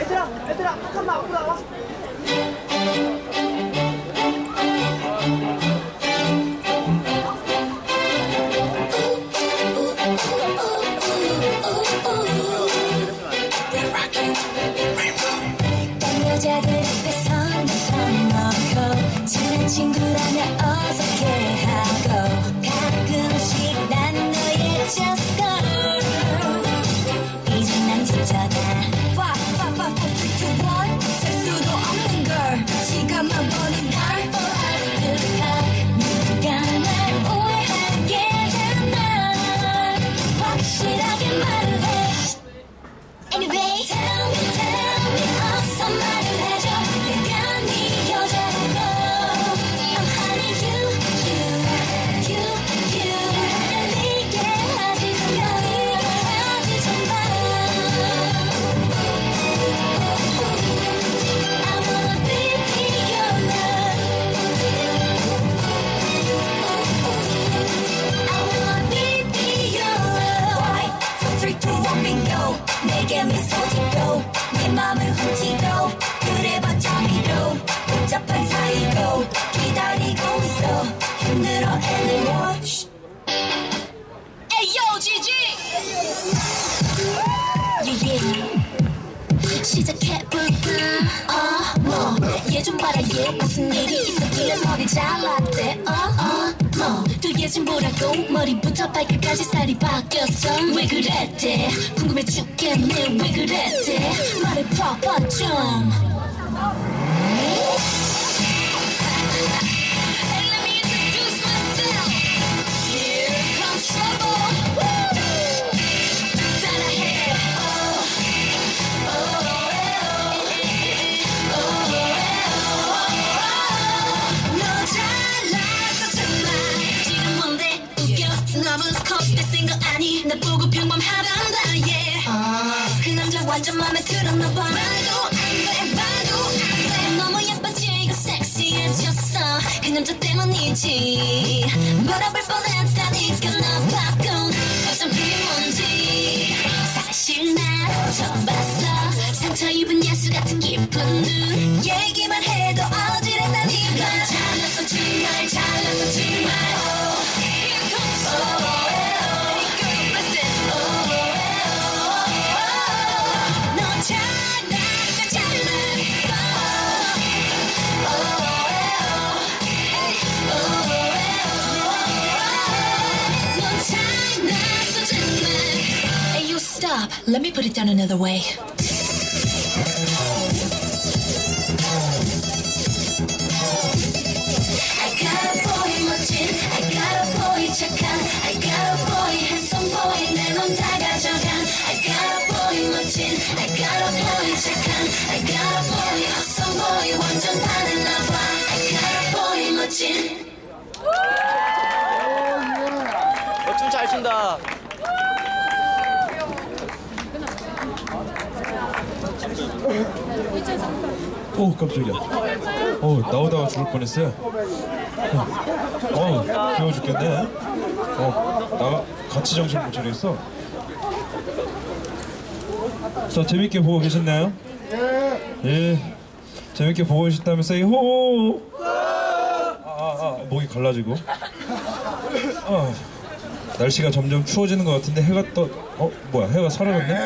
애들아, 애들아, 잠깐만 앞으로 와. 친구라면 어색해 예, 예. 시작해볼까? 어, 뭐, 예, 얘좀 봐라 얘 무슨 일이 있었길래 어, 어. 뭐. 머리 잘랐대? 어어뭐. 두개좀 보라고 머리부터 발끝까지 살이 바뀌었어. 왜 그랬대? 궁금해 죽겠네. 왜 그랬대? 말을 퍼봐 좀. 완전 맘에 들었나 봐. 말도 안돼 말도 안돼 너무 예뻐지고 섹시해졌어. 그 남자 때문이지. 물어볼 뻔했다니까 너바 봐. I got a boy 멋진. 어, 춤잘 춘다. 오 깜짝이야. 어 나오다가 죽을 뻔했어요. 어 귀여워 죽겠네. 어나 같이 정신 못 차리겠어. 자 재밌게 보고 계셨나요? 예. 재밌게 보고 계셨다면서 호. 아, 아, 아 목이 갈라지고. 아, 날씨가 점점 추워지는 것 같은데 해가 떠. 어 뭐야 해가 사라졌네?